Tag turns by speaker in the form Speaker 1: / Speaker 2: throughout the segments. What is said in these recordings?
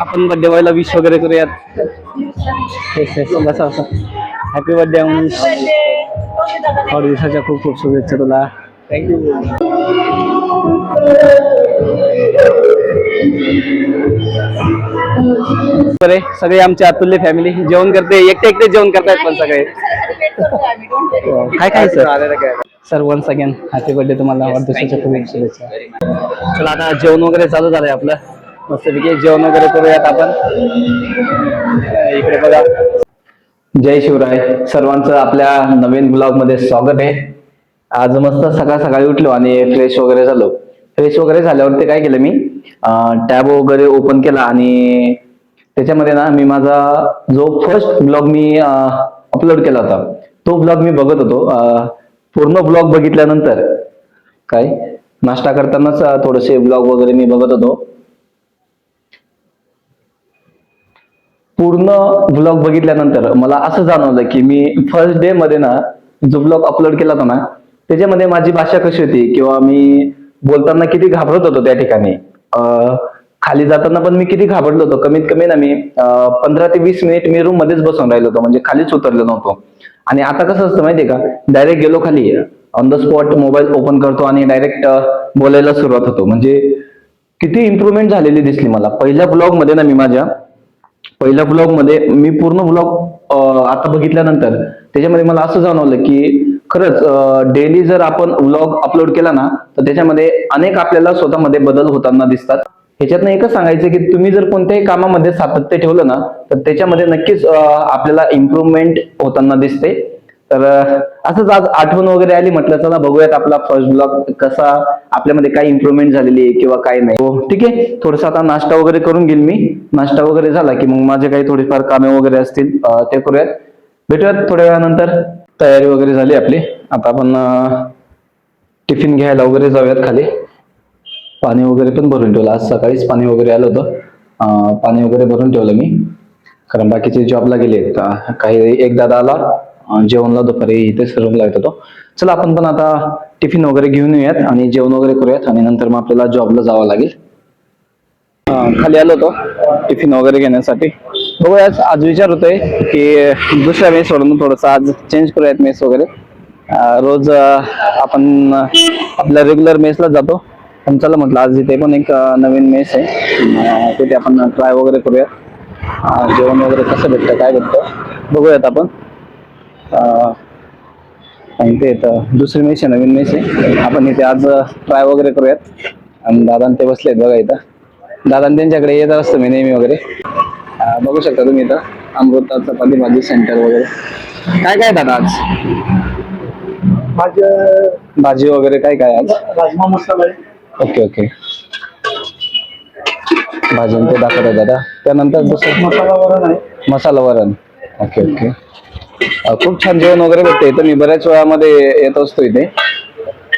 Speaker 1: आपण birthday बॉयला wish वगैरे करूयात. बसा बसा. हॅपी बर्थडे अमनीश वाढदिवसाच्या खूप खूप शुभेच्छा तुला. थँक्यू बरे सगळे आमचे अतुल्य फॅमिली जेवण करते एकटे एकटे जेवण करतायत पण सगळे. काय काय sir sir once again happy birthday तुम्हाला वाढदिवसाच्या खूप खूप शुभेच्छा. चला आता जेवण वगैरे चालू झालंय आपलं. मस्तपैकी जेवण वगैरे करूयात आपण. इकडे बघा. जय शिवराय. सर्वांचं आपल्या नवीन ब्लॉगमध्ये स्वागत आहे. आज मस्त सकाळ सकाळी उठलो आणि फ्रेश वगैरे झालो. फ्रेश वगैरे झाल्यावर ते काय केलं मी? टॅब वगैरे ओपन केला आणि त्याच्यामध्ये ना मी माझा जो फर्स्ट ब्लॉग मी अपलोड केला होता तो ब्लॉग मी बघत होतो. पूर्ण ब्लॉग बघितल्यानंतर काय? नाश्ता करतानाच थोडेसे ब्लॉग वगैरे मी बघत होतो. पूर्ण ब्लॉग बघितल्यानंतर मला असं जाणवलं की मी फर्स्ट डे मध्ये ना जो ब्लॉग अपलोड केला होता ना त्याच्यामध्ये माझी भाषा कशी होती? किंवा मी बोलताना किती घाबरत होतो त्या ठिकाणी? खाली जाताना पण मी किती घाबरलो होतो. कमीत कमी ना मी पंधरा ते वीस मिनिट मी रूम मध्येच बसून राहिलो होतो. म्हणजे खालीच उतरलो नव्हतो. आणि आता कसं असतं माहितीये का? डायरेक्ट गेलो खाली. On the spot mobile open करतो आणि डायरेक्ट बोलायला सुरुवात होतो. म्हणजे किती इम्प्रुव्हमेंट झालेली दिसली मला. पहिल्या ब्लॉगमध्ये ना मी माझ्या पहिल्या ब्लॉगमध्ये मी पूर्ण ब्लॉग आता बघितल्यानंतर त्याच्यामध्ये मला असं जाणवलं की खरंच डेली जर आपण व्लॉग अपलोड केला ना तर त्याच्यामध्ये अनेक आपल्याला स्वतःमध्ये बदल होताना दिसतात. ह्याच्यातनं एकच सांगायचं की तुम्ही जर कोणत्याही कामामध्ये सातत्य ठेवलं ना तर त्याच्यामध्ये नक्कीच आपल्याला इम्प्रुव्हमेंट होताना दिसते. तर असंच आज आठवण वगैरे आली म्हटलं चला बघूयात आपला फर्स्ट ब्लॉग कसा आपल्यामध्ये काय इम्प्रुव्हमेंट झालेली आहे किंवा काय नाही. हो ठीक आहे. थोडस आता नाश्ता वगैरे करून घेईल मी. नाश्ता वगैरे झाला की मग माझे काही थोडीफार कामे वगैरे असतील ते करूयात. भेटूयात थोड्या वेळानंतर. तयारी वगैरे झाली आपली. आता आपण टिफिन घ्यायला वगैरे जाऊयात खाली. पाणी वगैरे पण भरून ठेवलं. आज सकाळीच पाणी वगैरे आलं होतं. पाणी वगैरे भरून ठेवलं मी. कारण बाकीचे जॉबला गेले काही एक दादा आला. जेवणला दुपारी इथेच सर्व लागत होतो. चला आपण पण आता टिफिन वगैरे घेऊन येऊयात आणि जेवण वगैरे करूयात आणि नंतर मग आपल्याला जॉबला जावं लागेल. खाली आलो होतो टिफिन वगैरे घेण्यासाठी. बघूयात आज विचार होतोय की दुसऱ्या मेस सोडून थोडंसं आज चेंज करूयात मेस वगैरे. रोज आपण आपल्या रेग्युलर मेसला जातो. पण चला म्हटलं आज इथे पण एक नवीन मेस आहे. तिथे आपण ट्राय वगैरे करूयात. जेवण वगैरे कसं भेटतं काय भेटतं बघूयात आपण. आणि ते इथं दुसरी मेस आहे नवीन मेस आहे. आपण इथे आज ट्राय वगैरे करूयात. आणि दादा ते बसलेत बघा इथं. दादा त्यांच्याकडे येत असतो मी नेहमी वगैरे. बघू शकता तुम्ही इथं. अमृता चपाती भाजी सेंटर वगैरे. काय काय दादा आज?
Speaker 2: माझं
Speaker 1: भाजी वगैरे काय काय आज?
Speaker 2: राजमा मसाला आहे.
Speaker 1: Okay okay. भाजी ते दाखवत आहे दादा. त्यानंतर दुसरं?
Speaker 2: मसाला वरण आहे.
Speaker 1: मसाला वरण. Okay okay. खूप छान जेवण वगैरे भेटते. इथं मी बऱ्याच वेळामध्ये येत असतो इथे.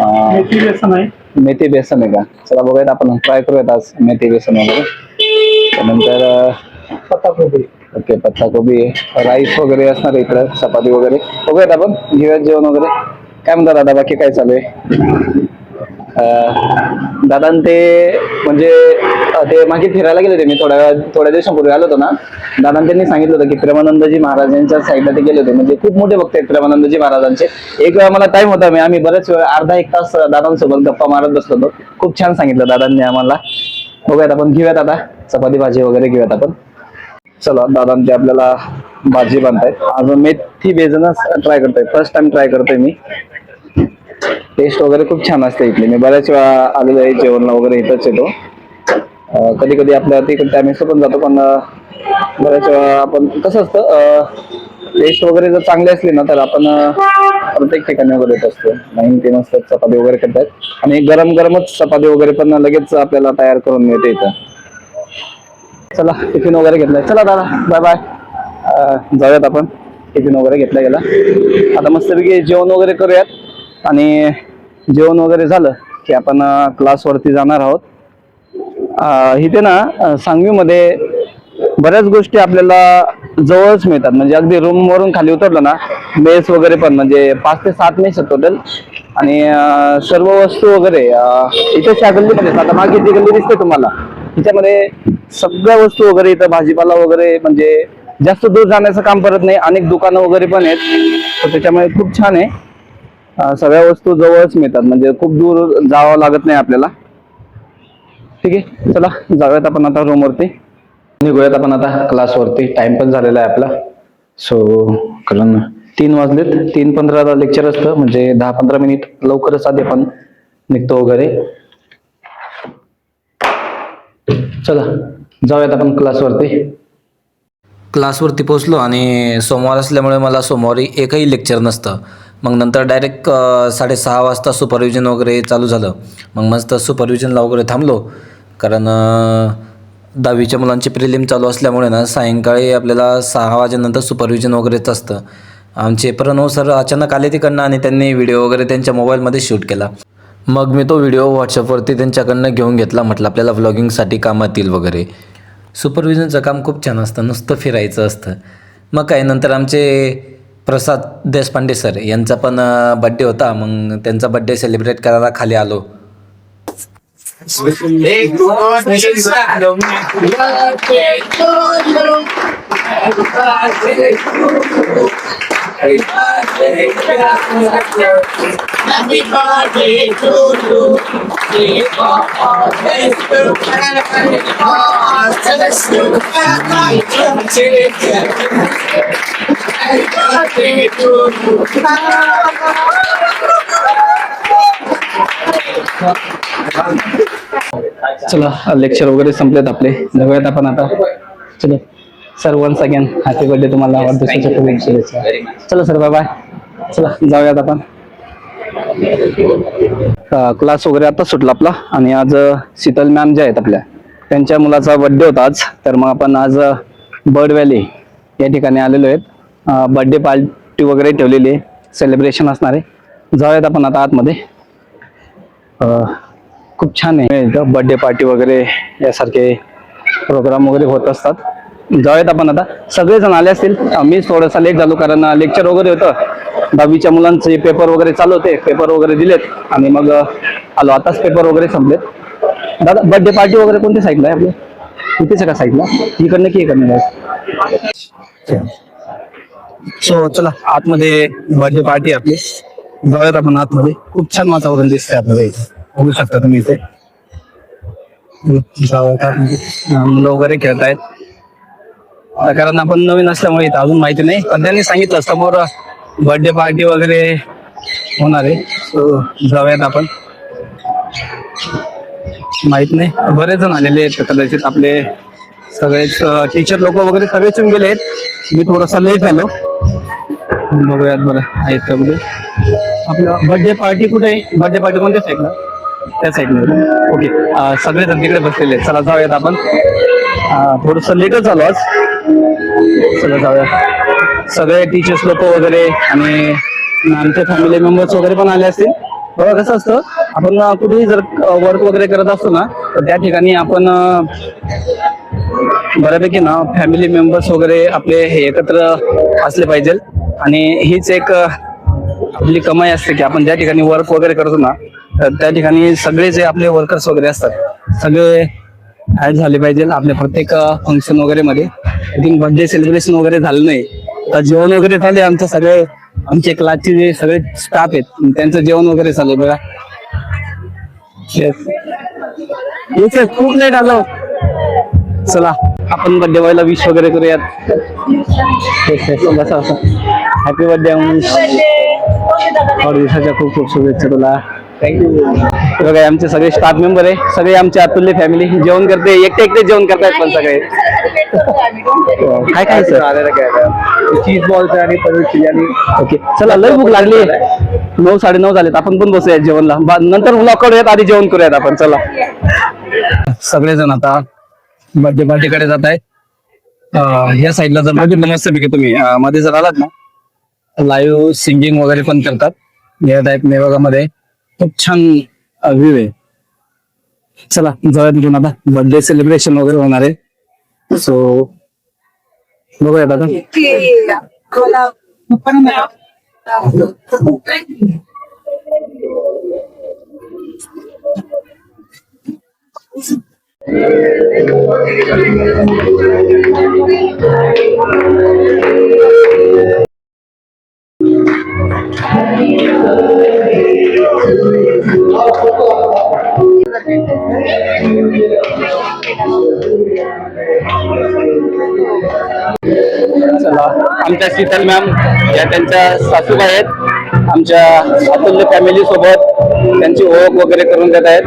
Speaker 1: अं,
Speaker 2: मेथी बेसन आहे.
Speaker 1: मेथी बेसन आहे का? चला बघूयात आपण ट्राय करूयात आज मेथी बेसन वगैरे. त्यानंतर अं,
Speaker 2: पत्ताकोबी.
Speaker 1: ओके पत्ताकोबी राईस वगैरे असणार आहे इकडं चपाती वगैरे. बघूयात आपण घेऊयात जेवण वगैरे. काय म्हणता दादा बाकी काय चालू आहे? दादा ते म्हणजे ते मागे फिरायला गेले होते. मी थोड्या थोड्या दिवसांपूर्वी आलो होतो ना. दादा त्यांनी सांगितलं होतं की प्रेमानंदजी महाराजांच्या साईडला ते गेले होते. म्हणजे खूप मोठे भक्त आहेत प्रेमानंदजी महाराजांचे. एक वेळा मला टाइम होता मी आम्ही बरेच वेळ अर्धा एक तास दादांसोबत गप्पा मारत बसलो होतो. खूप छान सांगितलं दादांनी आम्हाला. बघूयात आपण घेऊयात आता. चपाती भाजी वगैरे घेऊयात आपण. चला दादा ते आपल्याला भाजी बांधतायत अजून मेथी बेजनच ट्राय करतोय. फर्स्ट टाइम ट्राय करतोय मी. टेस्ट वगैरे खूप छान असते इथली. मी बऱ्याच वेळा आलेलो आहे जेवणला वगैरे इथंच येतो. कधी कधी आपल्या तिकडे टायमिंग पण जातो पण बऱ्याच वेळा आपण कसं असतं टेस्ट वगैरे जर चांगली असली ना तर आपण प्रत्येक ठिकाणी वगैरे येत असतो. नाही ते मस्त चपाती वगैरे करतात. आणि गरम गरमच चपाती वगैरे पण लगेच आपल्याला तयार करून मिळते इथं. चला टिफिन वगैरे घेतलाय. चला दादा बाय बाय जाऊयात आपण. टिफिन वगैरे घेतला गेला. आता मस्तपैकी जेवण वगैरे करूयात. आणि जेवण वगैरे झालं की आपण क्लासवरती जाणार आहोत. इथे ना सांगवीमध्ये बऱ्याच गोष्टी आपल्याला जवळच मिळतात. म्हणजे अगदी रूम वरून खाली उतरलं ना मेस वगैरे पण म्हणजे पाच ते सात मेस आहेत टोटल आणि सर्व वस्तू वगैरे इथेच इथे त्या गल्लीमध्ये आता मागे जी गल्ली दिसते तुम्हाला तिच्यामध्ये सगळ्या वस्तू वगैरे इथं भाजीपाला वगैरे म्हणजे जास्त दूर जाण्याचं काम करत नाही. अनेक दुकानं वगैरे पण आहेत. तर त्याच्यामुळे खूप छान आहे. सगळ्या वस्तू जवळच मिळतात. म्हणजे खूप दूर जावं लागत नाही आपल्याला. ठीक आहे? चला जाऊयात आपण आता रूमवरती निघूयात आपण आता क्लासवरती टाइम पण झालेला आहे आपला. सो कारण तीन वाजलेत. तीन पंधराला लेक्चर असतं. म्हणजे दहा पंधरा मिनिट लवकरच आधी आपण निघतो वगैरे. चला जाऊयात आपण क्लासवरती
Speaker 3: क्लासवरती पोहोचलो आणि सोमवार असल्यामुळे मला सोमवारी एकही लेक्चर नसतं. मग नंतर डायरेक्ट साडेसहा वाजता सुपरविजन वगैरे चालू झालं. मग मस्त सुपरविजनला वगैरे थांबलो. कारण दहावीच्या मुलांची प्रिलिम चालू असल्यामुळे ना सायंकाळी आपल्याला सहा वाजेनंतर सुपरविजन वगैरेच असतं. आमचे प्रणव सर हो अचानक आले तिकडनं आणि त्यांनी व्हिडिओ वगैरे त्यांच्या मोबाईलमध्ये शूट केला. मग मी तो व्हिडिओ व्हॉट्सअपवरती त्यांच्याकडनं घेऊन घेतला. म्हटलं आपल्याला व्लॉगिंगसाठी कामात येईल वगैरे. सुपरविजनचं काम खूप छान असतं. नुसतं फिरायचं असतं. मग काय नंतर आमचे प्रसाद देशपांडे सर यांचा पण बड्डे होता मग त्यांचा बड्डे सेलिब्रेट करायला खाली आलो.
Speaker 4: Happy birthday to you. Happy birthday to you. Happy birthday to you.
Speaker 1: चला लेक्चर वगैरे संपलेत आपले जाऊयात आपण आता चला sir once again happy birthday तुम्हाला चला सर बाय बाय चला जाऊयात आपण. क्लास वगैरे आता सुटला आपला आणि आज शीतल मॅम ज्या आहेत आपल्या त्यांच्या मुलाचा बर्थडे होता आज. तर मग आपण आज बर्ड व्हॅली या ठिकाणी आलेलो आहेत. बर्थडे पार्टी वगैरे ठेवलेली आहे. सेलिब्रेशन असणार आहे. जाऊयात आपण आता आतमध्ये. खूप छान आहे. बर्थडे पार्टी वगैरे यासारखे प्रोग्राम वगैरे होत असतात. जाऊयात आपण आता. सगळेजण आले असतील. मी थोडासा लेट झालो कारण लेक्चर वगैरे होतं. दहावीच्या मुलांचे पेपर वगैरे चालू होते. पेपर वगैरे दिलेत. आणि मग आलो. आताच पेपर वगैरे संपलेत. दादा बर्थडे पार्टी वगैरे कोणत्या साईडला आहे आपल्या इथेच का साईडला इकडनं की इकडनं सो चला. आतमध्ये बर्थडे पार्टी आपली. जाऊयात आपण आतमध्ये. खूप छान वातावरण दिसतंय आपल्याला इथे. बघू शकता तुम्ही इथे. मुलं वगैरे खेळतायत. कारण आपण नवीन असल्यामुळे इथं अजून माहिती नाही. पण त्यांनी सांगितलं समोर बर्थडे पार्टी वगैरे होणार आहे. सो जाऊयात आपण. माहीत नाही. बरेच जण आलेले आहेत कदाचित आपले सगळेच टीचर लोक वगैरे सगळेच येऊन गेले आहेत. मी थोडासा लेट आलो बघूयात बरं आहेत का आपलं बर्थडे पार्टी कुठे आहे? बर्थडे पार्टी कोणत्या साईडला त्या साईडने ओके सगळेजण तिकडे बसलेले आहेत. चला जाऊयात आपण. थोडस लेटच झालो आज. चला जाऊया. सगळे टीचर्स लोक वगैरे आणि आमचे फॅमिली मेंबर्स वगैरे पण आले असतील. बघा कसं असतं आपण कुठेही जर वर्क वगैरे करत असतो ना तर त्या ठिकाणी आपण बऱ्यापैकी ना फॅमिली मेंबर्स वगैरे आपले हे एकत्र असले पाहिजे. आणि हीच एक आपली कमाई असते की आपण ज्या ठिकाणी वर्क वगैरे करतो ना त्या ठिकाणी सगळे जे आपले वर्कर्स वगैरे असतात सगळे ऍड झाले पाहिजे आपल्या प्रत्येक फंक्शन वगैरे मध्ये. आय थिंक बर्थडे सेलिब्रेशन वगैरे झालं नाही. तर जेवण वगैरे झाले आमचं सगळे आमचे क्लासचे जे सगळे स्टाफ आहेत त्यांचं जेवण वगैरे चालू बघा. खूप लेट आलो. चला आपण बर्थडे व्हायला विश वगैरे करूयात. बसा बसा हॅपी बर्थडे वाढदिवसाच्या खूप खूप शुभेच्छा तुला. थँक्यू बघा आमचे सगळे स्टाफ मेंबर आहे. सगळे आमचे अतुल्य फॅमिली जेवण करते. एकटे एकटे जेवण करतायत पण सगळे. काय काय सर? चीज बॉल्स आणि पनीर चिली ओके चला लय भूक लागली. नऊ साडे नऊ झालेत. आपण पण बसूयात जेवणला. नंतर व्लॉग करूयात आधी जेवण करूयात आपण. चला. सगळेजण आता बर्थडे पार्टीकडे जात आहेत. या साईडला जर बघितलं मस्तपैकी तुम्ही. मध्ये जर आलात ना लाईव्ह सिंगिंग वगैरे पण करतात. या टाईप मेवागामध्ये खूप छान व्ह्यू आहे. चला जाऊयात घेऊन आता. बर्थडे सेलिब्रेशन वगैरे होणार आहे. सो बघूया दादा. आमच्या शीतल मॅम या त्यांच्या सासूबाई आहेत आमच्या अतुल्य फॅमिली सोबत त्यांची ओळख वगैरे करून देत आहेत.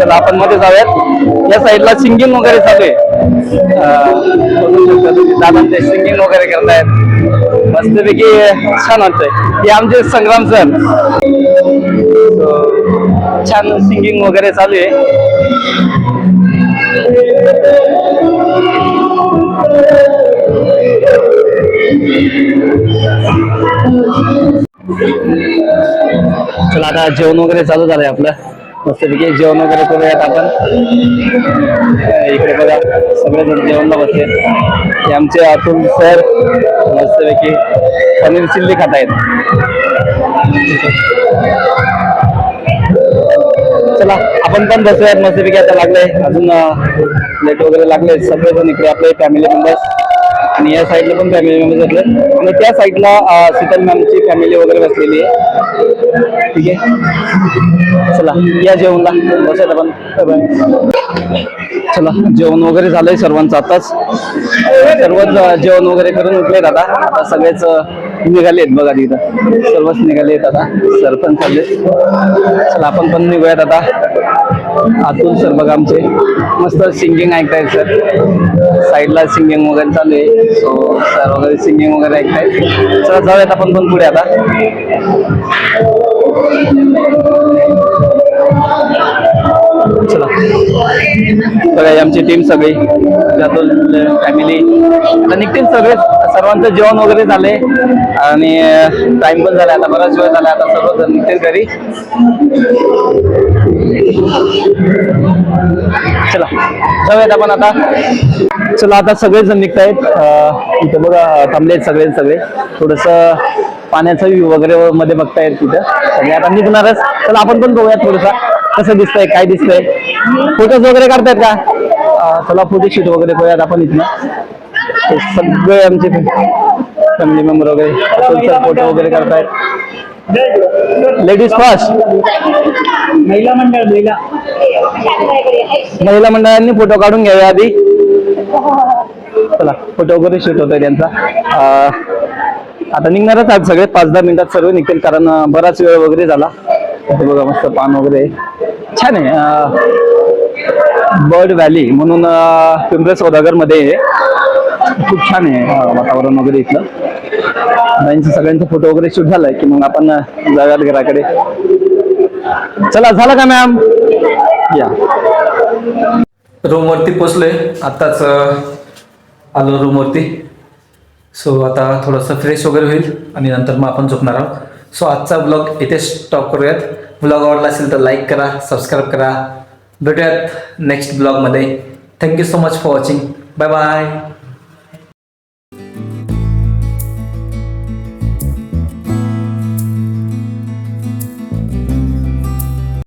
Speaker 1: चला आपण मध्ये जाऊयात. या साईडला सिंगिंग वगैरे चालू आहे. दादा ते सिंगिंग वगैरे करतायत. मस्तपैकी छान वाटतंय. हे आमचे संग्राम सर छान सिंगिंग वगैरे चालू आहे. चला आता जेवण वगैरे चालू झालंय आपलं. मस्तपैकी जेवण वगैरे करूयात आपण. इकडे बघा सगळेजण जेवणला बसले. हे आमचे अतुल सर मस्तपैकी पनीर चिल्ली खात आहेत चला आपण पण बसूयात मस्तपैकी आता लागलंय अजून लेट वगैरे लागले सगळेजण इकडे आपले फॅमिली मेंबर्स आणि या साईडला पण फॅमिली मेंबर्स बसले आणि त्या साईडला शीतल मॅमची फॅमिली वगैरे बसलेली आहे. ठीक आहे? चला या जेवणला. बसूयात आपण. बाय चला जेवण वगैरे झालंय सर्वांचं आताच. सर्वच जेवण वगैरे करून उठलेत आता. आता सगळेच निघालेत बघा तिथं. सर्वच निघालेत आता. सर पण चालले चला आपण पण निघूयात आता. आतून सर बघा आमचे. मस्त सिंगिंग ऐकतायत सर साईडला सिंगिंग वगैरे चालू आहे. सो सर वगैरे सिंगिंग वगैरे ऐकतायत. चला जाऊयात आपण पण पुढे आता. चला. सगळे आमची टीम सगळी त्यातून फॅमिली आता निघतील सगळे सर्वांचं जेवण वगैरे झाले आणि टाइम पण झाला आता बराच वेळ झाला आता सर्वजण निघतील घरी. चला जाऊयात आपण आता. चला आता सगळेजण निघत आहेत इथं बघा थांबलेत सगळे सगळे. थोडस पाण्याचं वगैरे मध्ये बघतायत तिथं. सगळे आता निघणारच. चला आपण पण बघूयात थोडंसं. कसं दिसतंय काय दिसतंय? फोटोज वगैरे काढतायत का? चला फोटो शूट वगैरे करूयात आपण इथनं. सगळे आमचे फॅमिली मेंबर वगैरे फोटो वगैरे करतायत लेडीज फर्स्ट
Speaker 2: महिला मंडळ महिला.
Speaker 1: महिला मंडळांनी फोटो काढून घ्यावे आधी. चला फोटो वगैरे शूट होतोय त्यांचा. अं, आता निघणारच आहेत सगळे पाच दहा मिनिटात सर्व निघतील कारण बराच वेळ वगैरे झाला. हे बघा मस्त पान वगैरे. छान आहे. बर्ड व्हॅली म्हणून अं, सौदागरमध्ये खूप छान आहे वातावरण वगैरे इथलं. आता सगळ्यांचा फोटो वगैरे शूट झालाय की मग आपण जाऊयात घराकडे. चला झालं का मॅम? या.
Speaker 3: रूमवरती पोचलोय. आताच आलो आलो रूमवरती सो आता थोडंसं फ्रेश वगैरे होईल आणि नंतर मग आपण झोपणार आहोत. सो आजचा ब्लॉग इथे स्टॉप करूयात. ब्लॉग आवडला असेल तर लाईक करा सबस्क्राईब करा. भेटूयात नेक्स्ट ब्लॉगमध्ये thank you so much for watching bye bye